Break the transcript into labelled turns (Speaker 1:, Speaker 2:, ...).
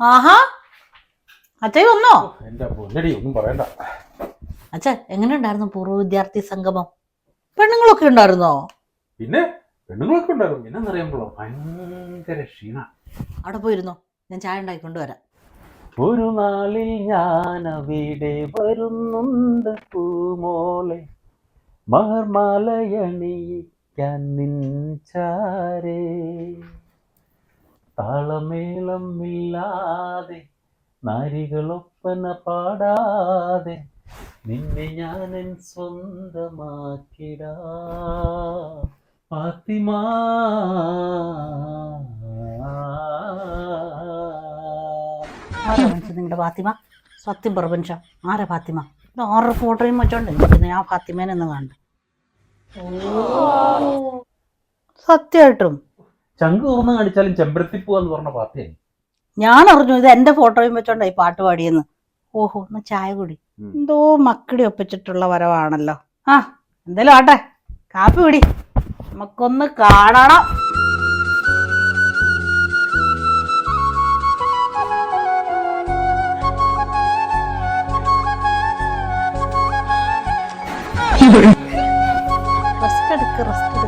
Speaker 1: ആഹാ. അച്ഛ വന്നോ?
Speaker 2: എന്റെ പൊന്നടി ഒന്നും പറയണ്ട.
Speaker 1: അച്ഛ എങ്ങനെ ഉണ്ടായിരുന്നു പൂർവ വിദ്യാർത്ഥി സംഗമം? പെണ്ണുങ്ങളൊക്കെ ഉണ്ടായിരുന്നോ?
Speaker 2: പിന്നെ പെണ്ണുങ്ങളൊക്കെ ഉണ്ടായിരുന്നു. പിന്നെന്നറിയുമ്പോഴോ ഭയങ്കര ക്ഷീണ.
Speaker 1: അവിടെ പോയിരുന്നോ? ഞാൻ ചായ ഉണ്ടാക്കിക്കൊണ്ട് വരാം
Speaker 2: ഒരു നാളിൽ ഞാൻ അവിടെ വരുന്നുണ്ട് പൂമോളെ. മഹർമാലയണിയിക്കാൻ നിൻചാരേ താളമേളം ഇല്ലാതെ നാരികളൊപ്പന പാടാതെ നിന്നെ ഞാൻ സ്വന്തമാക്കിടാ. ഫാത്തിമാ.
Speaker 1: ആരാ മനുഷ്യ നിങ്ങളുടെ ഫാത്തിമ? സത്യം പ്രപഞ്ച. ആരാ ഫാത്തിമ? ഇത് ആറ് ഫോട്ടോയും വെച്ചോണ്ട് നിൽക്കുന്നത് ഫാത്തിമേനെ ഒന്ന് കാണണ്ട സത്യമായിട്ടും.
Speaker 2: ചങ്ക് തുറന്ന് കാണിച്ചാലും ചെമ്പരത്തിപ്പൂ എന്ന് പറഞ്ഞ പാർട്ടിയാണ്.
Speaker 1: ഞാൻ അറിഞ്ഞു ഇത് എന്റെ ഫോട്ടോയും വെച്ചോണ്ടായി പാട്ട് പാടിയെന്ന്. ഓഹോ എന്നാ ചായ കുടി. എന്തോ മക്കടി ഒപ്പിച്ചിട്ടുള്ള വരവാണല്ലോ. ആ എന്തേലും ആട്ടെ കാപ്പി കുടി. നമുക്കൊന്ന് കാണണം. റെസ്റ്റ് എടുക്ക് റെസ്റ്റ്